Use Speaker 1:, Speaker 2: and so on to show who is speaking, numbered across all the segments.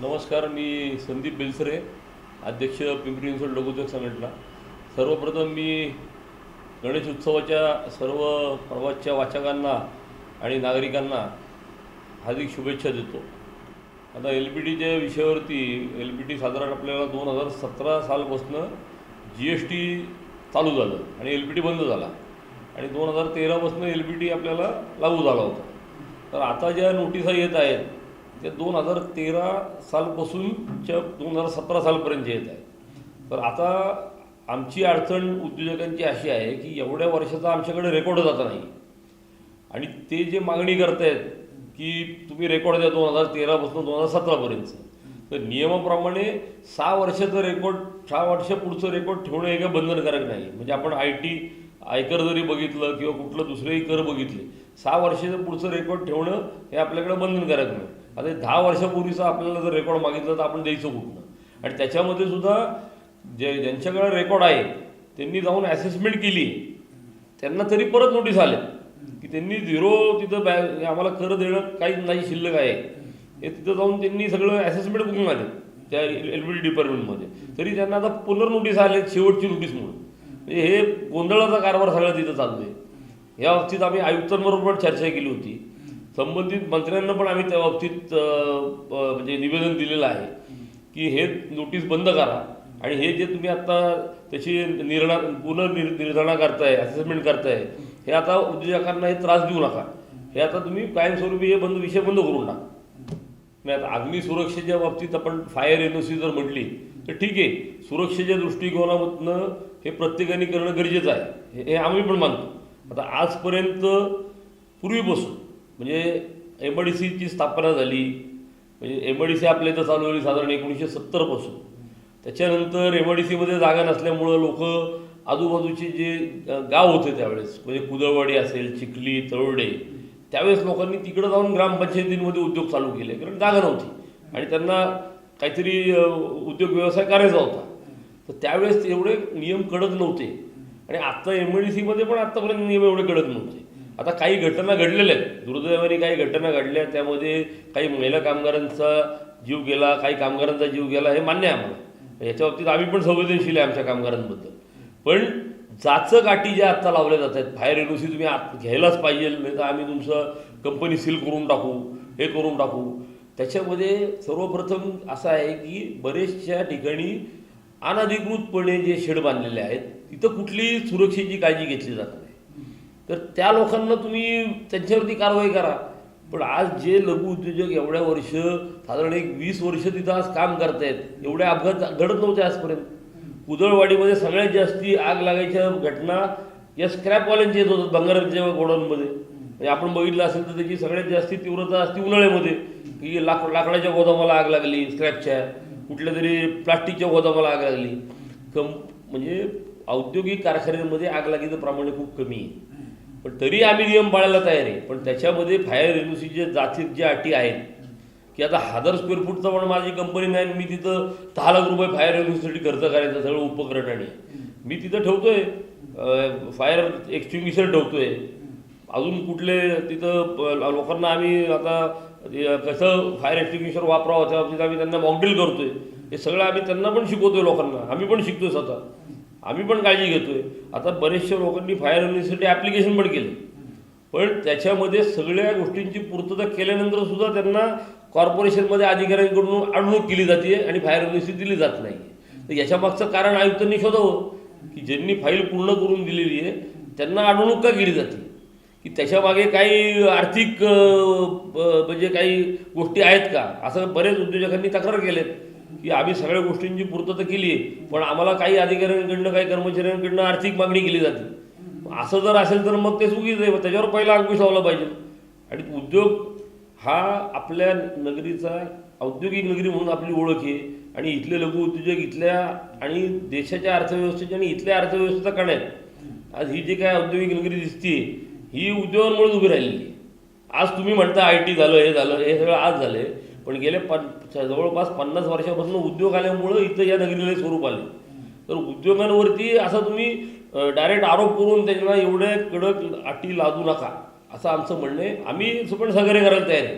Speaker 1: नमस्कार मी संदीप बेलसरे अध्यक्ष पिंपरी चिंचवड लघुद्योग संघटना. सर्वप्रथम मी गणेश उत्सवाच्या सर्व प्रवासच्या वाचकांना आणि नागरिकांना हार्दिक शुभेच्छा देतो. आता एल पी टीच्या विषयावरती एल पी टी साधारण आपल्याला दोन हजार सतरा सालपासनं जी एस टी चालू झालं आणि एल पी टी बंद झाला. आणि दोन हजार तेरापासून एल पी टी आपल्याला लागू झाला होता. तर आता ज्या नोटिसा येत आहेत त्या दोन हजार तेरा सालपासूनच्या दोन हजार सतरा सालपर्यंत येत आहे. तर आता आमची अडचण उद्योजकांची अशी आहे की एवढ्या वर्षाचा आमच्याकडे रेकॉर्डच आता नाही. आणि ते जे मागणी करतायत की तुम्ही रेकॉर्ड द्या दोन हजार तेरापासून दोन हजार सतरापर्यंतचं तर नियमाप्रमाणे सहा वर्षाचं रेकॉर्ड सहा वर्ष पुढचं रेकॉर्ड ठेवणं हे काय बंधनकारक नाही. म्हणजे आपण आय टी आयकर जरी बघितलं किंवा कुठलं दुसरेही कर बघितले सहा वर्षाचं पुढचं रेकॉर्ड ठेवणं हे आपल्याकडे बंधनकारक नाही. आता दहा वर्षापूर्वीचं आपल्याला जर रेकॉर्ड मागितलं तर आपण द्यायचं कुठनं? आणि त्याच्यामध्ये सुद्धा जे ज्यांच्याकडे रेकॉर्ड आहे त्यांनी जाऊन ॲसेसमेंट केली. त्यांना तरी परत नोटीस आले. की त्यांनी झिरो तिथं बॅ आम्हाला कर देणं काही नाही शिल्लक आहे. हे तिथं जाऊन त्यांनी सगळं ॲसेसमेंट बुकिंग आले त्या एल बी डी डिपार्टमेंटमध्ये तरी त्यांना आता पुनर्नोटीस आले शेवटची नोटीस म्हणून. म्हणजे हे गोंधळाचा कारभार सगळा तिथं चालू आहे. या बाबतीत आम्ही आयुक्तांबरोबर चर्चा केली होती. संबंधित मंत्र्यांना पण आम्ही त्या बाबतीत म्हणजे निवेदन दिलेलं आहे की हे नोटीस बंद करा आणि हे जे तुम्ही आता त्याची निर्णय पुनर्निर निर्धारणा करताय असेसमेंट करताय हे आता उद्योजकांना हे त्रास देऊ नका. हे आता तुम्ही कायमस्वरूपी हे बंद विषय बंद करून टाका. नाही आता अग्नी सुरक्षेच्या बाबतीत आपण फायर एन जर म्हटली तर ठीक आहे सुरक्षेच्या दृष्टिकोनामधनं हे प्रत्येकाने करणं गरजेचं आहे. हे- हे आम्ही पण मानतो. आता आजपर्यंत पूर्वीपासून म्हणजे एम डी सीची स्थापना झाली. म्हणजे एम डी सी आपल्या इथं चालू झाली साधारण एकोणीसशे सत्तरपासून त्याच्यानंतर एम डी सीमध्ये जागा नसल्यामुळं लोक आजूबाजूचे जे गाव होते त्यावेळेस म्हणजे कुदळवाडी असेल चिखली तळवडे त्यावेळेस लोकांनी तिकडं जाऊन ग्रामपंचायतींमध्ये उद्योग चालू केले. कारण जागा नव्हती. आणि त्यांना काहीतरी उद्योग व्यवसाय करायचा होता. तर त्यावेळेस एवढे नियम कडक नव्हते. आणि आत्ता एम डी सीमध्ये पण आत्तापर्यंत नियम एवढे कडक नव्हते. आता काही घटना घडलेल्या आहेत. दुर्दैवाने काही घटना घडल्या त्यामध्ये काही महिला कामगारांचा जीव गेला काही कामगारांचा जीव गेला हे मान्य आहे आम्हाला. याच्या बाबतीत आम्ही पण संवेदनशील आहे आमच्या कामगारांबद्दल. पण जाचकाठी ज्या आत्ता लावल्या जात आहेत फायर एनओसी तुम्ही आत घ्यायलाच पाहिजे नाही तर आम्ही तुमचं कंपनी सील करून टाकू हे करून टाकू. त्याच्यामध्ये सर्वप्रथम असं आहे की बरेचशा ठिकाणी अनधिकृतपणे जे शेड बांधलेले आहेत तिथं कुठलीही सुरक्षेची काळजी घेतली जात नाही. तर त्या लोकांना तुम्ही त्यांच्यावरती कारवाई करा. पण आज जे लघु उद्योजक एवढ्या वर्ष साधारण एक वीस वर्ष तिथं आज काम करतायत एवढे अपघात घडत नव्हते आजपर्यंत. कुदळवाडीमध्ये सगळ्यात जास्ती आग लागायच्या घटना या स्क्रॅपवाल्यांच्या येत होतात बंगाराच्या गोडाऊनमध्ये. म्हणजे आपण बघितलं असेल तर त्याची सगळ्यात जास्ती तीव्रता असते उन्हाळ्यामध्ये. की लाक लाकडाच्या गोदामाला आग लागली स्क्रॅपच्या कुठल्या तरी प्लास्टिकच्या गोदामाला आग लागली. कम म्हणजे औद्योगिक कारखान्यांमध्ये आग लागीचं प्रमाण खूप कमी आहे. पण तरी आम्ही नियम पाळायला तयार आहे. पण त्याच्यामध्ये फायर एनओसीचे जातीत ज्या अटी आहेत की आता हजार स्क्वेअर फूटचं पण माझी कंपनी नाही आणि मी तिथं दहा लाख रुपये फायर एनओसीसाठी खर्च करायचं सगळं उपकरण आणि. मी तिथं ठेवतोय फायर एक्सटिंग्विशर ठेवतोय. अजून कुठले तिथं लोकांना आम्ही आता कसं फायर एक्स्टिंग्विशर वापरावं त्या बाबतीत आम्ही त्यांना मॉकड्रिल करतोय. हे सगळं आम्ही त्यांना पण शिकवतोय लोकांना. आम्ही पण शिकतोय स्वतः. आम्ही पण काळजी घेतो आहे आता बरेचशा लोकांनी फायर एनओसीसाठी ॲप्लिकेशन पण केलं. पण त्याच्यामध्ये सगळ्या गोष्टींची पूर्तता केल्यानंतर सुद्धा त्यांना कॉर्पोरेशनमध्ये अधिकाऱ्यांकडून अडवणूक केली जाते आणि फायर एनओसी दिली जात नाही. तर याच्यामागचं कारण आयुक्तांनी शोधावं की ज्यांनी फाईल पूर्ण करून दिलेली आहे त्यांना अडवणूक का केली जाते? की त्याच्यामागे काही आर्थिक म्हणजे काही गोष्टी आहेत का? असं बरेच उद्योजकांनी तक्रार केलेत. की आम्ही सगळ्या गोष्टींची पूर्तता केली आहे पण आम्हाला काही अधिकाऱ्यांकडनं काही कर्मचाऱ्यांकडनं आर्थिक मागणी केली जाते. असं जर असेल तर मग ते चुकीचं आहे त्याच्यावर पहिला अंकुश लावला पाहिजे. आणि उद्योग हा आपल्या नगरीचा औद्योगिक नगरी म्हणून आपली ओळख आहे. आणि इथले लघु उद्योजक इथल्या आणि देशाच्या अर्थव्यवस्थेची आणि इथल्या अर्थव्यवस्थेचा कण आहे. आज ही जी काय औद्योगिक नगरी दिसते ही उद्योगांमुळेच उभी राहिलेली आज तुम्ही म्हणता आय टी झालं हे झालं हे सगळं आज झालं पण गेले पन जवळपास पन्नास वर्षापासून उद्योग आल्यामुळं इथं या नगरीला स्वरूप आले. तर उद्योगांवरती असा तुम्ही डायरेक्ट आरोप करून त्यांना एवढे कडक अटी लादू नका असं आमचं म्हणणं आहे. आम्ही पण सहकार्य करायला तयार आहे.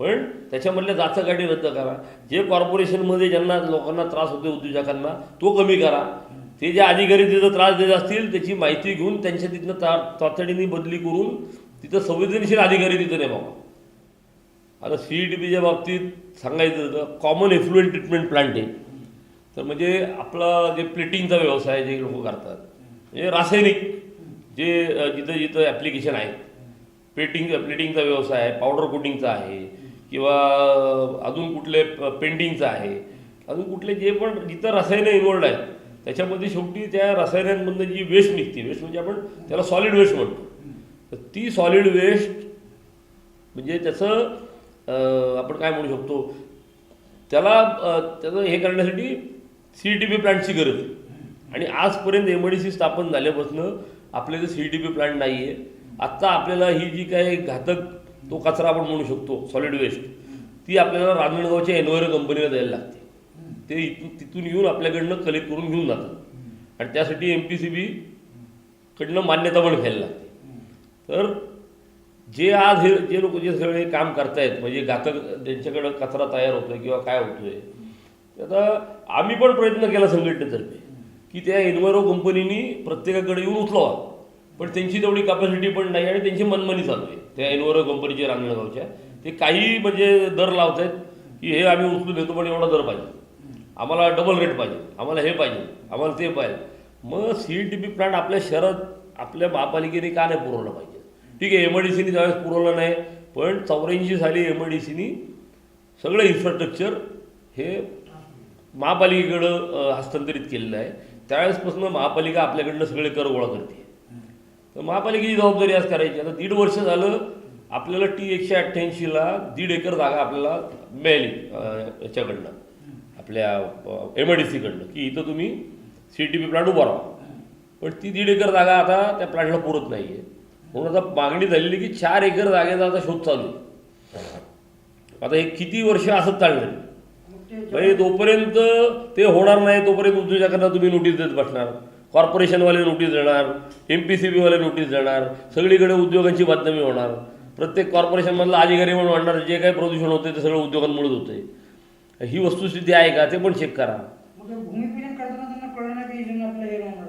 Speaker 1: पण त्याच्यामधल्या जाचा गाडी रद्द करा. जे कॉर्पोरेशनमध्ये ज्यांना लोकांना त्रास होतो उद्योजकांना तो कमी करा. ते जे अधिकारी तिथं त्रास देत असतील त्याची माहिती घेऊन त्यांच्या तिथनं ता तातडीने बदली करून तिथं संवेदनशील अधिकारी तिथं नेमावा. आता सी ई टी पीच्या बाबतीत सांगायचं तर कॉमन एफ्लुएंट ट्रीटमेंट प्लांट आहे. तर म्हणजे आपला जे प्लेटिंगचा व्यवसाय जे लोक करतात म्हणजे रासायनिक जे जिथं जिथं ॲप्लिकेशन आहेत प्लेटिंग प्लेटिंगचा व्यवसाय आहे पावडर कोटिंगचा आहे किंवा अजून कुठले प- पेंटिंगचा आहे अजून कुठले जे पण जिथं रसायनं इन्वॉल्ड आहेत त्याच्यामध्ये शेवटी त्या रसायनांमधनं जी वेस्ट निघते वेस्ट म्हणजे आपण त्याला सॉलिड वेस्ट म्हणतो. तर ती सॉलिड वेस्ट म्हणजे त्याचं आपण काय म्हणू शकतो? त्याला त्याचं हे करण्यासाठी सी टी पी प्लांटची गरज आहे. आणि आजपर्यंत एम डी सी स्थापन झाल्यापासून आपल्या इथे सी टी पी प्लांट नाही आहे आत्ता आपल्याला ही जी काही घातक तो कचरा आपण म्हणू शकतो सॉलिड वेस्ट ती आपल्याला रांजणगावच्या एनवायरो कंपनीला द्यायला लागते. ते इथून तिथून येऊन आपल्याकडनं कलेक्ट करून घेऊन जातात. आणि त्यासाठी एम पी सी बी कडनं मान्यता पण घ्यायला लागते. तर जे आज हे जे लोक जे सगळे काम करतायत म्हणजे घातक त्यांच्याकडं कचरा तयार होतोय किंवा काय होतोय आता आम्ही पण प्रयत्न केला संघटनेतर्फे की त्या एनवायरो कंपनीनी प्रत्येकाकडे येऊन उचलावा. पण त्यांची तेवढी कॅपॅसिटी पण नाही आणि त्यांची मनमानी चालू आहे. त्या एनवायरो कंपनीच्या रांगणगावच्या. ते काही म्हणजे दर लावत आहेत की हे आम्ही उचलून देतो पण एवढा दर पाहिजे. आम्हाला डबल रेट पाहिजे. आम्हाला हे पाहिजे. आम्हाला ते पाहिजे. मग सी टी पी प्लांट आपल्या शहरात आपल्या महापालिकेने का नाही पुरवलं पाहिजे? ठीक आहे एम आय डी सीने त्यावेळेस पुरवलं नाही पण चौऱ्याऐंशी साली एम आय डी सीनी सगळं इन्फ्रास्ट्रक्चर हे महापालिकेकडं हस्तांतरित केलेलं आहे. त्यावेळेसपासून महापालिका आपल्याकडनं सगळे कर गोळा करते. तर महापालिकेची जबाबदारी आज करायची. आता दीड वर्ष झालं आपल्याला टी एकशे अठ्ठ्याऐंशीला दीड एकर जागा आपल्याला मिळाली याच्याकडनं आपल्या एम आय डी सीकडनं की इथं तुम्ही सी टी पी प्लांट उभा राहा पण ती दीड एकर जागा आता त्या प्लांटला पुरत नाही आहे म्हणून आता मागणी झालेली की चार एकर जागेचा आता शोध चालू आता हे किती वर्ष असंच चालणार म्हणजे जोपर्यंत ते होणार नाही तोपर्यंत उद्योजकांना तुम्ही नोटीस देत बसणार. कॉर्पोरेशनवाले नोटीस देणार एम पी सी बीवाले नोटीस देणार सगळीकडे उद्योगांची बातमी होणार. प्रत्येक कॉर्पोरेशनमधला अधिकारी म्हणून म्हणणार जे काही प्रदूषण होते ते सगळं उद्योगांमुळेच होते ही वस्तुस्थिती आहे का? ते पण चेक करा.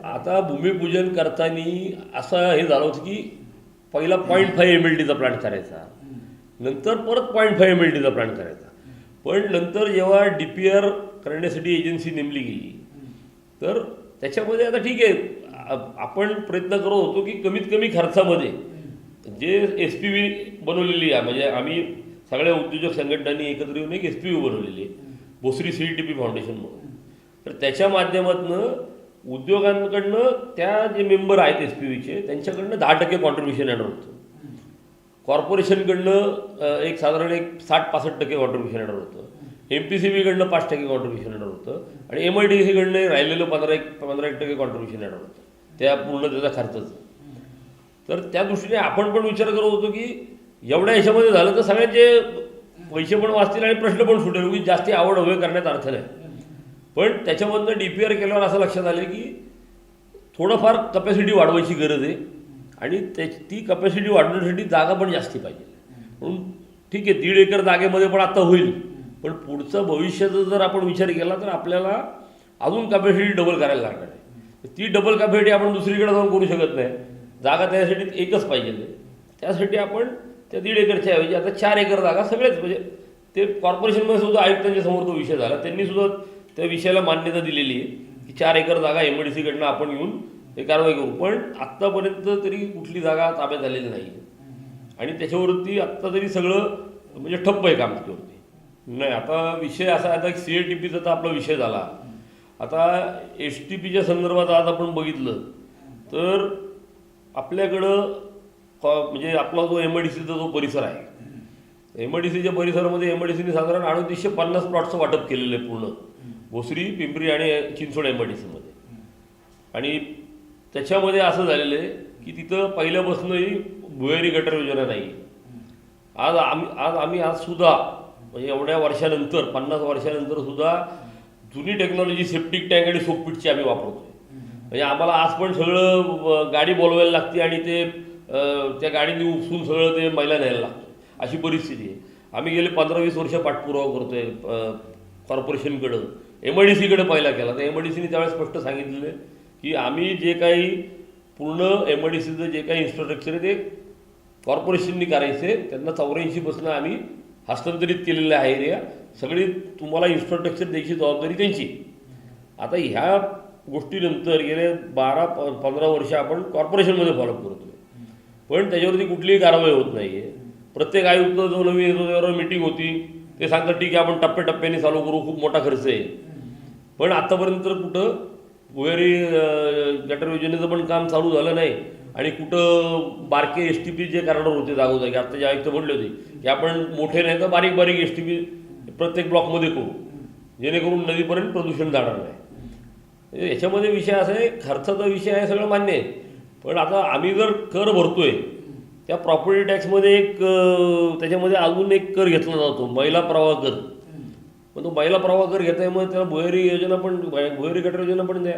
Speaker 1: आता भूमिपूजन करताना असं हे झालं होतं की पहिला पॉईंट फाईव्ह एम एल टीचा प्लांट करायचा. नंतर परत पॉईंट फाईव्ह एम एल टीचा प्लांट करायचा. पण नंतर जेव्हा डी पी आर करण्यासाठी एजन्सी नेमली गेली तर त्याच्यामध्ये आता ठीक आहे आपण प्रयत्न करत होतो की कमीत कमी खर्चामध्ये जे एस पी व्ही बनवलेली आहे म्हणजे आम्ही सगळ्या उद्योजक संघटनांनी एकत्र येऊन एक एस पी व्ही बनवलेली आहे Bhosari C T P foundation म्हणून. तर त्याच्या माध्यमातून उद्योगांकडनं त्या जे मेंबर आहेत एस पी व्हीचे त्यांच्याकडनं दहा टक्के कॉन्ट्रीब्युशन येणार होतं. कॉर्पोरेशनकडनं एक साधारण एक साठ पासष्ट टक्के कॉन्ट्रीब्युशन येणार होतं. एम पी सी बीकडनं पाच टक्के कॉन्ट्रीब्युशन येणार होतं. आणि एम आय डी सीकडनं राहिलेलं पंधरा एक पंधरा एक टक्के कॉन्ट्रीब्युशन येणार होतं. त्या पूर्ण त्याचा खर्चाचं. तर त्या दृष्टीने आपण पण विचार करत होतो की एवढ्या ह्याच्यामध्ये झालं तर सगळ्यांचे पैसे पण वाचतील आणि प्रश्न पण सुटेल उगीच जास्ती आवड हवे करण्यात अर्थ नाही. पण त्याच्यामधनं डी पी आर केल्यावर असं लक्षात आलं की थोडंफार कपॅसिटी वाढवायची गरज आहे. आणि त्या ती कपॅसिटी वाढवण्यासाठी जागा पण जास्ती पाहिजे. म्हणून ठीक आहे दीड एकर जागेमध्ये पण आता होईल. पण पुढचं भविष्याचा जर आपण विचार केला तर आपल्याला अजून कपॅसिटी डबल करायला लागणार आहे. ती डबल कपॅसिटी आपण दुसरीकडे जाऊन करू शकत नाही. जागा त्यासाठी एकच पाहिजे त्यासाठी आपण त्या दीड एकरच्या ऐवजी आता चार एकर जागा सगळेच म्हणजे ते कॉर्पोरेशनमध्ये सुद्धा आयुक्तांच्या समोर तो विषय झाला. त्यांनी सुद्धा त्या विषयाला मान्यता दिलेली आहे. की चार एकर जागा एम डी सीकडनं आपण येऊन ते कारवाई करू. पण आत्तापर्यंत तरी कुठली जागा ताब्यात आलेली नाही आणि त्याच्यावरती आत्ता तरी सगळं म्हणजे ठप्प आहे काम त्याच्यावरती नाही आता विषय असा आता सी ए टी पीचा तर आपला विषय झाला. आता एस टी पीच्या संदर्भात आज आपण बघितलं तर आपल्याकडं कॉ- म्हणजे आपला जो एम आय डी सीचा जो परिसर आहे एम आय डी सीच्या परिसरामध्ये एम आय डी सीने साधारण अडतीसशे पन्नास प्लॉटचं वाटप केलेलं आहे पूर्ण. भोसरी पिंपरी आणि चिंचोड एम आय डी सीमध्ये आणि त्याच्यामध्ये असं झालेलं आहे की तिथं पहिल्यापासूनही भुयारी गटर योजना नाही आज आम्ही आज आम्ही आज सुद्धा म्हणजे एवढ्या वर्षानंतर पन्नास वर्षानंतर सुद्धा जुनी टेक्नॉलॉजी सेप्टिक टँक आणि सोपपीटची आम्ही वापरतो म्हणजे आम्हाला आज पण सगळं गाडी बोलवायला लागते आणि ते त्या गाडीने उपसून सगळं ते मैला न्यायला लागतं अशी परिस्थिती आहे. आम्ही गेले पंधरा वीस वर्ष पाठपुरावा करतोय कॉर्पोरेशनकडं एम आय डी सीकडे पहिला केला. तर एम आय डी सीने त्यावेळेस स्पष्ट सांगितलेलं की आम्ही जे काही पूर्ण एम आय डी सीचं जे काही इन्फ्रास्ट्रक्चर आहे ते कॉर्पोरेशननी करायचे त्यांना चौऱ्याऐंशीपासून आम्ही हस्तांतरित केलेलं आहे एरिया सगळी तुम्हाला इन्फ्रास्ट्रक्चर द्यायची जबाबदारी त्यांची. आता ह्या गोष्टीनंतर गेले बारा प पंधरा वर्ष आपण कॉर्पोरेशनमध्ये फॉलोअप करतोय. पण त्याच्यावरती कुठलीही कारवाई होत नाही आहे प्रत्येक आयुक्त जो नवीन येतो त्यावर मीटिंग होती. ते सांगतात ठीक आहे आपण टप्प्याटप्प्याने चालू करू. खूप मोठा खर्च आहे. पण आत्तापर्यंत तर कुठं भुयारी गटर योजनेचं पण काम चालू झालं नाही. आणि कुठं बारके एस टी पी जे करणार होते जागोजागी आता जे आयुक्त म्हणले होते की आपण मोठे नाही तर बारीक बारीक एस टी पी प्रत्येक ब्लॉकमध्ये करू. जेणेकरून नदीपर्यंत प्रदूषण जाणार नाही. याच्यामध्ये विषय असा आहे खर्चाचा विषय आहे सगळं मान्य आहे. पण आता आम्ही जर कर भरतोय त्या प्रॉपर्टी टॅक्समध्ये एक त्याच्यामध्ये अजून एक कर घेतला जातो महिला प्रवाह कर. पण तो महिला प्रवाह कर घेताय मग त्याला भुयारी योजना पण भुयारी गटर योजना पण द्या.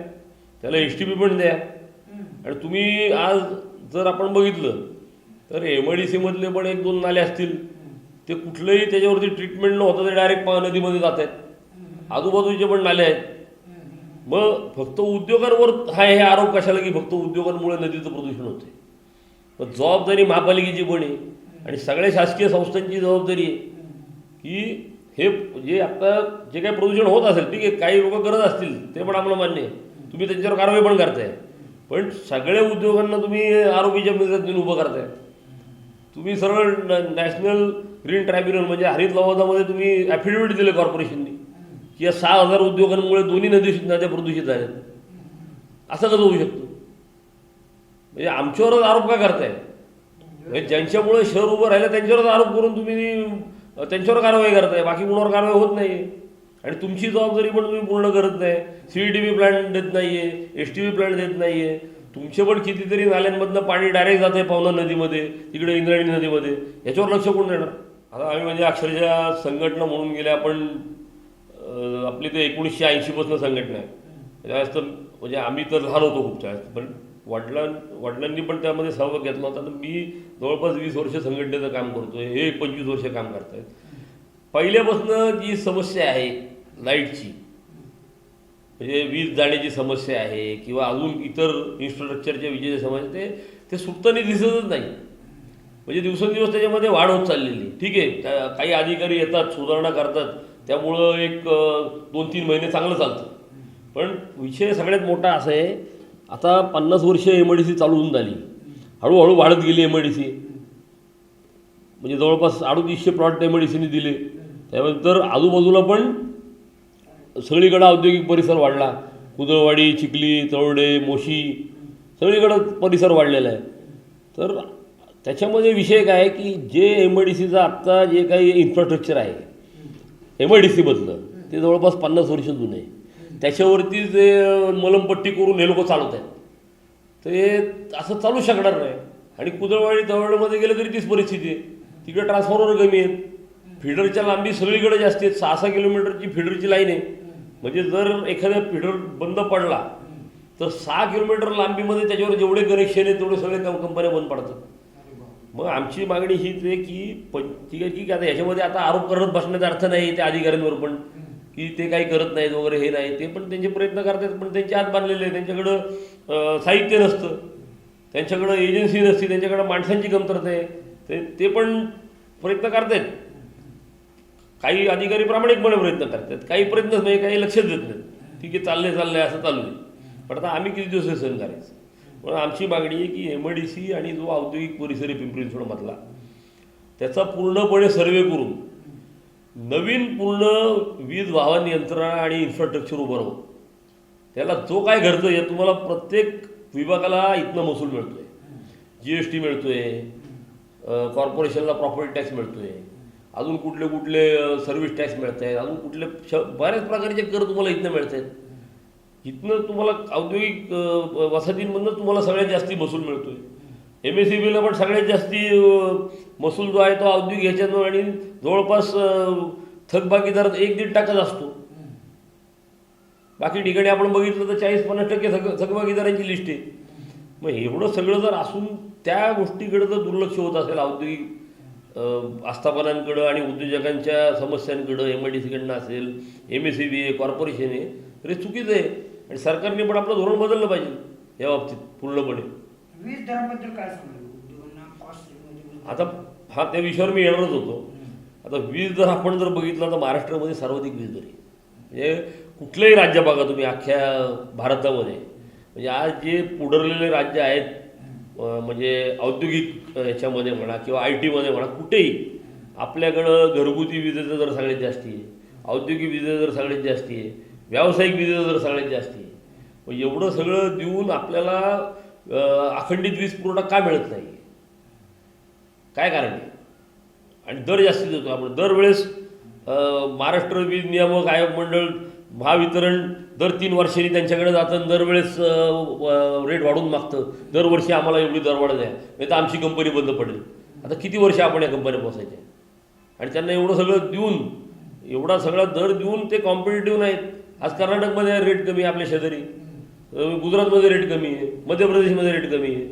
Speaker 1: त्याला एस टी पी पण द्या. आणि तुम्ही आज जर आपण बघितलं तर एम आय डी सीमधले पण एक दोन नाले असतील. ते कुठलंही त्याच्यावरती ट्रीटमेंट न होता ते डायरेक्ट नदीमध्ये जात आहेत. आजूबाजूचे पण नाले आहेत. मग फक्त उद्योगांवर हा हे आरोप कशाला की फक्त उद्योगांमुळे नदीचं प्रदूषण होते पण जबाबदारी महापालिकेची पण आहे. आणि सगळ्या शासकीय संस्थांची जबाबदारी आहे. की हे जे आता जे काही प्रदूषण होत असेल ठीक आहे काही लोक करत असतील ते पण आम्हाला मान्य आहे. तुम्ही त्यांच्यावर कारवाई पण करताय. पण सगळ्या उद्योगांना तुम्ही आरोपीच्या मिळतात उभं करताय. तुम्ही सरळ न- नॅशनल ग्रीन ट्रायब्युनल म्हणजे हरित लवादामध्ये तुम्ही ॲफिडेव्हिट दिले कॉर्पोरेशननी की या सहा हजार उद्योगांमुळे दोन्ही नदी नद्या प्रदूषित आहेत असं कसं होऊ शकतं? म्हणजे आमच्यावरच आरोप का करताय? म्हणजे ज्यांच्यामुळे शहर उभं राहिलं त्यांच्यावरच आरोप करून तुम्ही त्यांच्यावर कारवाई करताय बाकी कुणावर कारवाई होत नाही आणि तुमची जबाबदारी पण तुम्ही पूर्ण करत नाही. सी टी व्ही प्लॅन देत नाही आहे एस टी व्ही प्लॅन देत नाही आहे तुमचे पण कितीतरी नाल्यांमधनं पाणी डायरेक्ट जात आहे पवना नदीमध्ये तिकडे इंद्रायणी नदीमध्ये. याच्यावर लक्ष कोण देणार? आता आम्ही म्हणजे अक्षरशः संघटना म्हणून गेल्या आपण आपली ते एकोणीसशे ऐंशीपासून संघटना आहे. जास्त म्हणजे आम्ही तर लहान होतो खूप जास्त पण वडिलां वडिलांनी पण त्यामध्ये सहभाग घेतला होता. तर मी जवळपास वीस वर्ष संघटनेचं काम करतोय. हे पंचवीस वर्ष काम करतायत. पहिल्यापासून जी समस्या आहे लाईटची म्हणजे वीज जाण्याची समस्या आहे किंवा अजून इतर इन्फ्रास्ट्रक्चरच्या विजेच्या समस्या ते ते सुटताना दिसतच नाही. म्हणजे दिवसेंदिवस त्याच्यामध्ये वाढ होत चाललेली ठीक आहे काही अधिकारी येतात सुधारणा करतात. त्यामुळं एक दोन तीन महिने चांगलं चालतं. पण विषय सगळ्यात मोठा असा आहे आता पन्नास वर्ष एम आय डी सी चालू होऊन झाली. हळूहळू वाढत गेली एम आय डी सी म्हणजे जवळपास अडतीसशे प्लॉट एम आय डी सीने दिले. त्यानंतर आजूबाजूला पण सगळीकडं औद्योगिक परिसर वाढला. कुदळवाडी चिखली तळोडे मोशी सगळीकडं परिसर वाढलेला आहे. तर त्याच्यामध्ये विषय काय आहे की जे एम आय डी सीचं आत्ता जे काही इन्फ्रास्ट्रक्चर आहे एम आय डी सीमधलं ते जवळपास पन्नास वर्ष जुनं आहे. त्याच्यावरती जे मलमपट्टी करून हे लोक चालवत आहेत. ते असं चालू शकणार नाही. आणि कुदळवाडी दवळमध्ये गेलं तरी तीच परिस्थिती आहे. तिकडे ट्रान्सफॉर्मर कमी आहेत. फिडरच्या लांबी सगळीकडे जास्त आहेत. सहा सहा किलोमीटरची फिडरची लाईन आहे. म्हणजे जर एखाद्या फिडर बंद पडला तर सहा किलोमीटर लांबीमध्ये त्याच्यावर जेवढे कनेक्शन आहेत तेवढे सगळे कं कंपन्या बंद पडतात. मग आमची मागणी हीच आहे की पण ठीक आहे ठीक आहे. आता ह्याच्यामध्ये आता आरोप करत बसण्याचा अर्थ नाही त्या अधिकाऱ्यांवर पण. की ते काही करत नाहीत वगैरे हे नाही. ते पण त्यांचे प्रयत्न करतात पण त्यांचे हात बांधलेले आहेत. त्यांच्याकडं साहित्य नसतं. त्यांच्याकडं एजन्सी नसते त्यांच्याकडं माणसांची कमतरता आहे. ते ते पण प्रयत्न करतात काही अधिकारी प्रामाणिकपणे प्रयत्न करतात. काही प्रयत्नच नाही काही लक्षच देत नाहीत. ठीक आहे चाललंय चाललंय असं चालू आहे. पण आता आम्ही किती दिवस सहन करायचं? म्हणून आमची मागणी आहे की एम डी सी आणि जो औद्योगिक परिसर आहे पिंपरी चिंचवडमधला त्याचा पूर्णपणे सर्वे करून नवीन पूर्ण वीज वाहन यंत्रणा आणि इन्फ्रास्ट्रक्चर उभं राहू त्याला जो काय खर्च आहे तुम्हाला प्रत्येक विभागाला इथनं महसूल मिळतो आहे जी एस टी मिळतो आहे कॉर्पोरेशनला प्रॉपर्टी टॅक्स मिळतो आहे अजून कुठले कुठले सर्व्हिस टॅक्स मिळत आहेत अजून कुठले श बऱ्याच प्रकारचे कर तुम्हाला इथनं मिळत आहेत इथनं तुम्हाला औद्योगिक वसाहतींमधनं तुम्हाला सगळ्यात जास्ती महसूल आहे एम एस सी बीला पण सगळ्यात जास्ती महसूल जो आहे तो औद्योगिक ह्याच्यातून आणि जवळपास थकबाकीदार एक दीड टक्काच असतो. बाकी ठिकाणी आपण बघितलं तर चाळीस पन्नास टक्के थक थकबाकीदारांची लिस्ट आहे. मग एवढं सगळं जर असून त्या गोष्टीकडे जर दुर्लक्ष होत असेल औद्योगिक आस्थापनांकडं आणि उद्योजकांच्या समस्यांकडं एम आय डी सीकडनं असेल एम एस सी बी आहे कॉर्पोरेशन आहे तर हे चुकीचं आहे. आणि सरकारने पण आपलं धोरण बदललं पाहिजे या बाबतीत पूर्णपणे.
Speaker 2: वीज दराबद्दल काय कॉस्ट
Speaker 1: आता हा त्या विषयावर मी येणारच होतो. आता वीज दर आपण जर बघितला तर महाराष्ट्रामध्ये सर्वाधिक वीज दर आहे म्हणजे कुठलंही राज्य बघा तुम्ही अख्ख्या भारतामध्ये. म्हणजे आज जे पुढरलेले राज्य आहेत म्हणजे औद्योगिक याच्यामध्ये म्हणा किंवा आय टीमध्ये म्हणा कुठेही. आपल्याकडं घरगुती विजेचा दर सगळ्यात जास्ती आहे औद्योगिक विजेचा दर सगळ्यात जास्ती आहे व्यावसायिक विजेचा दर सगळ्यात जास्ती आहे मग एवढं सगळं देऊन आपल्याला अखंडित वीज पुरवठा का मिळत नाही? काय कारण आहे? आणि दर जास्त देतो आपण. दरवेळेस महाराष्ट्र वीज नियामक आयोग मंडळ महावितरण दर तीन वर्षांनी त्यांच्याकडे जातं आणि दरवेळेस रेट वाढवून मागतं. दरवर्षी आम्हाला एवढी दरवाढ द्या नाही. तर आमची कंपनी बंद पडेल. आता किती वर्ष आपण या कंपन्या बसायच्या आणि त्यांना एवढं सगळं देऊन एवढा सगळा दर देऊन ते कॉम्पिटेटिव्ह नाहीत. आज कर्नाटकमध्ये रेट कमी आहे आपल्या शेजारी. गुजरातमध्ये रेट कमी आहे मध्य प्रदेशमध्ये रेट कमी आहे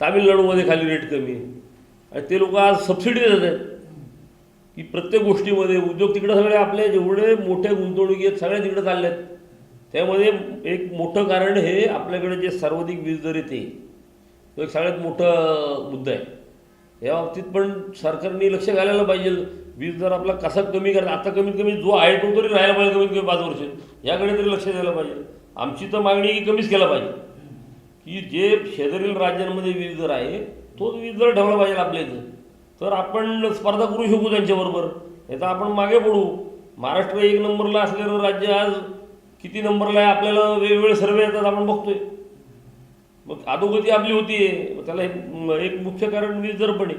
Speaker 1: तामिळनाडूमध्ये खाली रेट कमी आहे. आणि ते लोक आज सबसिडी देत आहेत की प्रत्येक गोष्टीमध्ये उद्योग तिकडे सगळे आपले जेवढे मोठे गुंतवणुकी आहेत सगळ्या तिकडे चालले आहेत त्यामध्ये एक मोठं कारण हे आपल्याकडे जे सर्वाधिक वीज दर येते तो. एक सगळ्यात मोठा मुद्दा आहे. या बाबतीत पण सरकारने लक्ष घालायला पाहिजे. वीज दर आपला कसा कमी करायचा आता कमीत कमी जो आहे तो तरी राहायला पाहिजे कमीत कमी पाच वर्ष. याकडे तरी लक्ष द्यायला पाहिजे. आमची तर मागणी की कमीच केला पाहिजे. की जे शेजारील राज्यांमध्ये वीज दर आहे तोच वीज दर ठेवला पाहिजे आपल्या इथं. तर आपण स्पर्धा करू शकू त्यांच्याबरोबर. नाही तर आपण मागे पडू. महाराष्ट्र एक नंबरला असलेलं राज्य आज किती नंबरला आहे आपल्याला वेगवेगळे सर्वे येतात आपण बघतोय. मग अधोगती आपली होती त्याला एक एक मुख्य कारण वीज दर पण आहे.